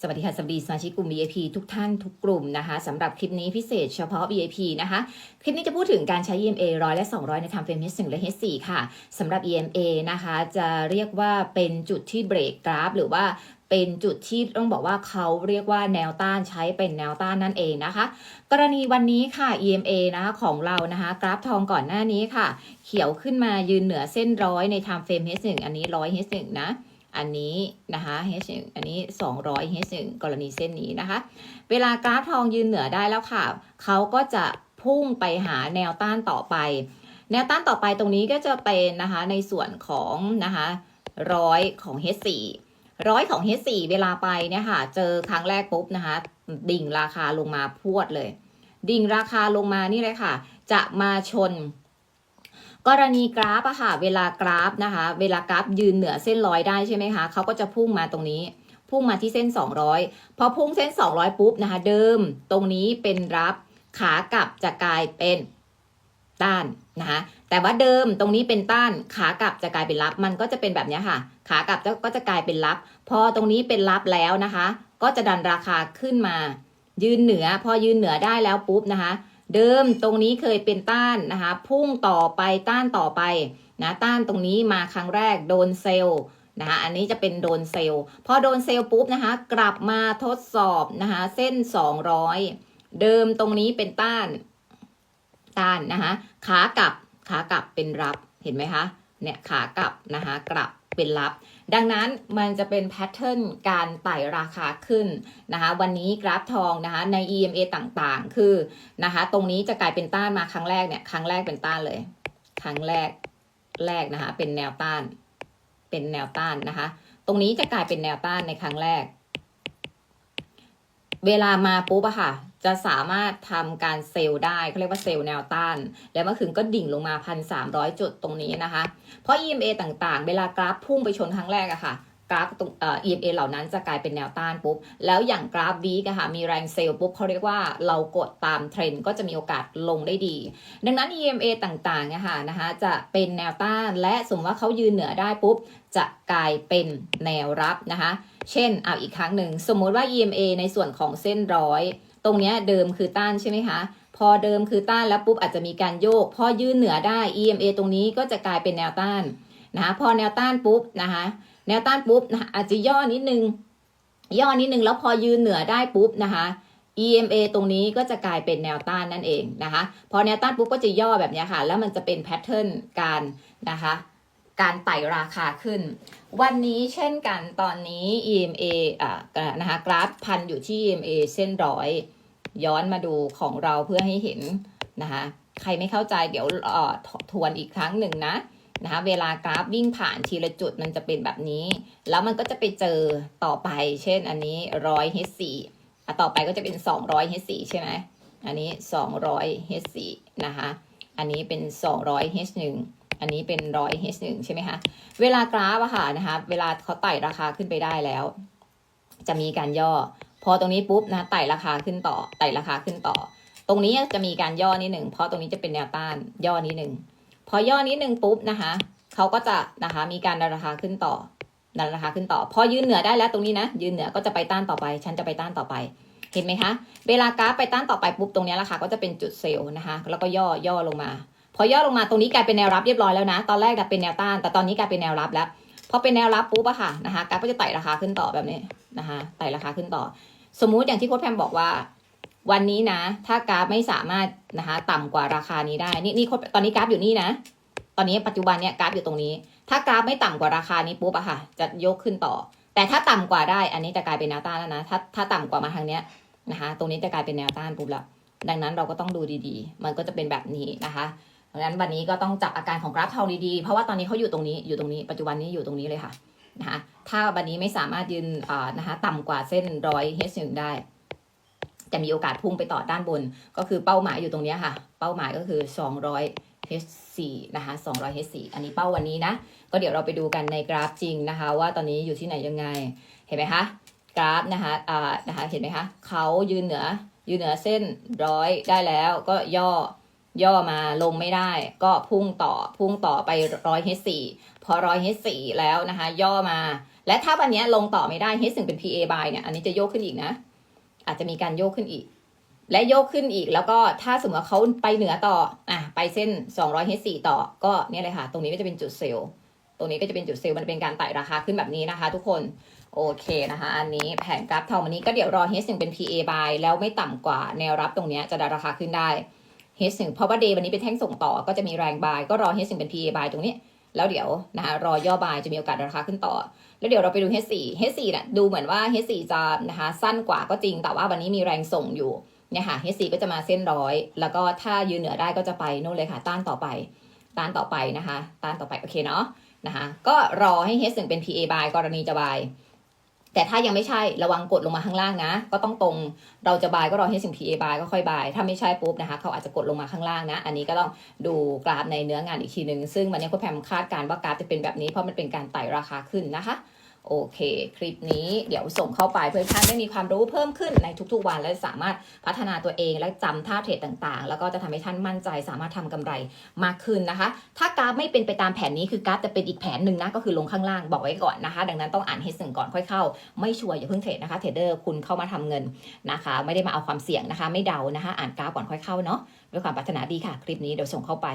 สวัสดีค่ะสวัสดีสมาชิกกลุ่ม VIP ทุกท่านทุกกลุ่มนะคะสำหรับคลิปนี้พิเศษเฉพาะ VIP นะคะ คลิปนี้จะพูดถึงการใช้ EMA ร้อยและ 200 ในทำเฟรม H1 และ H4 ค่ะสำหรับ EMA นะคะจะเรียกว่าเป็นจุดที่เบรกกราฟ หรือว่าเป็นจุดที่ต้องบอกว่าเขาเรียกว่าแนวต้านใช้เป็นแนวต้านนั่นเองนะคะ กรณีวันนี้ค่ะ EMA นะคะของเรานะคะ กราฟทองก่อนหน้านี้ค่ะ เขียวขึ้นมายืนเหนือเส้นร้อยใน time frame H1 อันนี้ร้อย H1 นะ อันนี้นะคะ H1 อันนี้ 200 H1 กรณีเส้นนี้นะคะ เวลากราฟทองยืนเหนือได้แล้วค่ะ เขาก็จะพุ่งไปหาแนวต้านต่อไป แนวต้านต่อไปตรงนี้ก็จะเป็นนะคะในส่วนของนะคะร้อยของ H4 ร้อยของ H4 เวลาไปเนี่ยค่ะ เจอครั้งแรกปุ๊บนะคะ ดิ่งราคาลงมาพวดเลย ดิ่งราคาลงมานี่เลยค่ะ จะมาชน กรณีกราฟอะค่ะเวลากราฟนะคะ เวลากราฟยืนเหนือเส้นร้อยได้ใช่ไหมคะเขาก็จะพุ่งมาตรงนี้ พุ่งมาที่เส้น 200 พอพุ่งเส้น 200 ปุ๊บนะคะ เดิมตรงนี้เป็นรับขากลับจะกลายเป็นต้านนะคะแต่ว่าเดิมตรงนี้เป็นต้านขากลับจะกลายเป็นรับ มันก็จะเป็นแบบนี้ค่ะ ขากลับก็จะกลายเป็นรับ พอตรงนี้เป็นรับแล้วนะคะ ก็จะดันราคาขึ้นมา ยืนเหนือ พอยืนเหนือได้แล้วปุ๊บนะคะ เดิมตรงนี้เคยเป็นต้านนะคะพุ่งต่อไปต้านต่อไปนะต้านตรงนี้มาครั้งแรกโดนเซลล์นะคะอันนี้จะเป็นโดนเซลล์พอโดนเซลล์ปุ๊บนะคะกลับมาทดสอบนะคะเส้น 200 เดิมตรงนี้เป็นต้านต้านนะคะขากลับขากลับเป็นรับเห็นไหมคะเนี่ยขากลับนะคะกลับเป็นรับ ดังนั้นมันจะเป็นแพทเทิร์นการไต่ราคาขึ้นนะคะวันนี้กราฟทองนะคะใน EMA ต่างๆ คือนะคะตรงนี้จะกลายเป็นต้านมาครั้งแรกเนี่ยครั้งแรกเป็นต้านเลย ครั้งแรกแรกนะคะเป็นแนวต้าน เป็นแนวต้านนะคะ ตรงนี้จะกลายเป็นแนวต้านในครั้งแรก เวลามาปุ๊บอะค่ะ จะสามารถทำการเซลล์ได้เขาเรียกว่าเซลล์แนวต้าน แล้วเมื่อคืนก็ดิ่งลงมาพันสามร้อยจุดตรงนี้นะคะ เพราะ EMA ต่างๆ เวลากราฟพุ่งไปชนครั้งแรกอะค่ะกราฟตรงเอ่อ EMA เหล่านั้นจะกลายเป็นแนวต้านปุ๊บ แล้วอย่างกราฟวีกอะค่ะมีแรงเซลล์ปุ๊บเขาเรียกว่าเรากดตามเทรนด์ก็จะมีโอกาสลงได้ดี ดังนั้น EMA ต่างๆอะค่ะนะคะจะเป็นแนวต้านและสมมติว่าเขายืนเหนือได้ปุ๊บ จะกลายเป็นแนวรับนะคะ เช่นเอาอีกครั้งหนึ่ง สมมุติว่า EMA ในส่วนของเส้นร้อย ตรงเนี้ยเดิมคือต้านใช่ไหมคะ พอเดิมคือต้านแล้วปุ๊บอาจจะมีการโยก พอยืนเหนือได้ EMA ตรงนี้ก็จะกลายเป็นแนวต้านนะคะพอแนวต้านปุ๊บนะคะแนวต้านปุ๊บนะะอาจจะย่อนิดนึง ย่อนิดนึงแล้วพอยืนเหนือได้ปุ๊บนะคะ EMA ตรงนี้ก็จะกลายเป็นแนวต้านนั่นเองนะคะ พอแนวต้านปุ๊บก็จะย่อแบบนี้ค่ะ แล้วมันจะเป็นแพทเทิร์นการนะคะ การไต่ราคาขึ้น วันนี้เช่นกันตอนนี้ EMA อ่านะคะกราฟพันอยู่ที่ EMA เส้นร้อย ย้อนมาดูของเราเพื่อให้เห็นนะคะใครไม่เข้าใจเดี๋ยวเออทวนอีกครั้งหนึ่งนะนะคะเวลากราฟวิ่งผ่านทีละจุดมันจะเป็นแบบนี้ แล้วมันก็จะไปเจอต่อไป เช่นอันนี้ร้อย H4 อ่ต่อไปก็จะเป็น200 H4 ใช่ไหมอันนี้200 H4 นะคะอันนี้เป็น200 H1 อันนี้เป็น100 H1 ใช่ไหมคะเวลากราฟอะค่ะนะคะเวลาเขาไต่ราคาขึ้นไปได้แล้ว จะมีการย่อ พอตรงนี้ปุ๊บนะไต่ราคาขึ้นต่อไต่ราคาขึ้นต่อ ตรงนี้จะมีการย่อนิดหนึ่งเพราะตรงนี้จะเป็นแนวต้านย่อนิดหนึ่งพอย่อนิดหนึ่งปุ๊บนะคะเขาก็จะนะคะมีการดันราคาขึ้นต่อดันราคาขึ้นต่อ พอยืนเหนือได้แล้วตรงนี้นะยืนเหนือก็จะไปต้านต่อไปฉันจะไปต้านต่อไปเห็นไหมคะเวลากราฟไปต้านต่อไปปุ๊บตรงนี้ราคาก็จะเป็นจุดเซลล์นะคะแล้วก็ย่อย่อลงมา พอย่อลงมาตรงนี้กลายเป็นแนวรับเรียบร้อยแล้วนะ ตอนแรกเป็นแนวต้าน แต่ตอนนี้กลายเป็นแนวรับแล้วพอเป็นแนวรับปุ๊บอะค่ะนะคะกราฟก็จะไต่ราคาขึ้นต่อแบบนี้นะคะไต่ราคาขึ้นต่อ สมมุติอย่างที่โค้ชแพมบอกว่า วันนี้นะ ถ้ากราฟไม่สามารถนะคะ ต่ำกว่าราคานี้ได้ นี่นี่โค้ชตอนนี้กราฟอยู่นี่นะ ตอนนี้ปัจจุบันเนี่ยกราฟอยู่ตรงนี้ ถ้ากราฟไม่ต่ำกว่าราคานี้ปุ๊บอะค่ะ จะยกขึ้นต่อ แต่ถ้าต่ำกว่าได้ อันนี้จะกลายเป็นแนวต้านแล้วนะ ถ้าถ้าต่ำกว่ามาทางเนี้ยนะคะ ตรงนี้จะกลายเป็นแนวต้านปุ๊บแล้วดังนั้นเราก็ต้องดูดีๆ มันก็จะเป็นแบบนี้นะคะดังนั้นวันนี้ก็ต้องจับอาการของกราฟทองดีๆ เพราะว่าตอนนี้เขาอยู่ตรงนี้ อยู่ตรงนี้ ปัจจุบันนี้อยู่ตรงนี้เลยค่ะ นะคะถ้าวันนี้ไม่สามารถยืนนะคะต่ำกว่าเส้นร้อยเฮชได้ จะมีโอกาสพุ่งไปต่อด้านบน ก็คือเป้าหมายอยู่ตรงนี้ค่ะ เป้าหมายก็คือ 200 H4 นะคะ200 H4 อันนี้เป้าวันนี้นะ ก็เดี๋ยวเราไปดูกันในกราฟจริงนะคะ ว่าตอนนี้อยู่ที่ไหนยังไง เห็นไหมคะกราฟนะคะอ่านะคะ เห็นไหมคะเขายืนเหนือยืนเหนือเส้นร้อยได้แล้วก็ย่อ ย่อมาลงไม่ได้ ก็พุ่งต่อพุ่งต่อไปร้อยเฮสี่พอร้อยเฮสี่แล้วนะคะ ย่อมา และถ้าวันนี้ลงต่อไม่ได้ H1 เป็น PA buy เนี่ยอันนี้จะโยกขึ้นอีกนะ อาจจะมีการโยกขึ้นอีก และโยกขึ้นอีกแล้วก็ถ้าสมมติว่าเขาไปเหนือต่ออะไปเส้น200 H4 ต่อ ก็เนี่ยเลยค่ะ ตรงนี้ก็จะเป็นจุดเซลล์ตรงนี้ก็จะเป็นจุดเซลล์มันเป็นการไต่ราคาขึ้นแบบนี้นะคะ ทุกคนโอเคนะคะ อันนี้แผนกราฟเทองวันนี้ก็เดี๋ยวรอ H1 เป็น PA buy แล้วไม่ต่ำกว่าแนวรับตรงนี้จะดันราคาขึ้นได้ H1 เพราะว่าเดย์วันนี้เป็นแท่งส่งต่อก็จะมีแรงบาย ก็รอ H1 เป็น PA buy ตรงนี้ แล้วเดี๋ยวนะคะรอย่อบายจะมีโอกาสราคาขึ้นต่อ แล้วเดี๋ยวเราไปดู H4 H4 เนี่ยดูเหมือนว่า H4 จะนะคะสั้นกว่าก็จริงแต่ว่าวันนี้มีแรงส่งอยู่เนี่ยค่ะ H4 ก็จะมาเส้นร้อย แล้วก็ถ้ายืนเหนือได้ก็จะไปนู่นเลยค่ะ ต้านต่อไป ต้านต่อไปนะคะ ต้านต่อไปโอเคเนาะนะคะก็รอให้ H1 เป็น PA buy กรณีจะ buy แต่ถ้ายังไม่ใช่ระวังกดลงมาข้างล่างนะ ก็ต้องตรงเราจะบายก็รอให้สิ่ง PA บายก็ค่อยบาย ถ้าไม่ใช่ปุ๊บนะคะเขาอาจจะกดลงมาข้างล่างนะ อันนี้ก็ต้องดูกราฟในเนื้องานอีกทีหนึ่งซึ่งวันนี้คุณแพมคาดการณ์ว่ากราฟจะเป็นแบบนี้เพราะมันเป็นการไต่ราคาขึ้นนะคะ โอเค คลิปนี้เดี๋ยวส่งเข้าไปเพื่อท่านได้มีความรู้เพิ่มขึ้นในทุกๆวัน และสามารถพัฒนาตัวเองและจำท่าเทรดต่างๆ แล้วก็จะทำให้ท่านมั่นใจสามารถทำกำไรมากขึ้นนะคะ ถ้ากราฟไม่เป็นไปตามแผนนี้คือกราฟจะเป็นอีกแผนหนึ่งนะก็คือลงข้างล่างบอกไว้ก่อนนะคะ ดังนั้นต้องอ่านให้สึงก่อนค่อยเข้า ไม่ชัวร์อย่าเพิ่งเทรดนะคะเทรดเดอร์คุณเข้ามาทำเงินนะคะ ไม่ได้มาเอาความเสี่ยงนะคะ ไม่เดานะคะ อ่านกราฟก่อนค่อยเข้าเนาะด้วยความปรารถนาดีค่ะ คลิปนี้เดี๋ยวส่งเข้าไป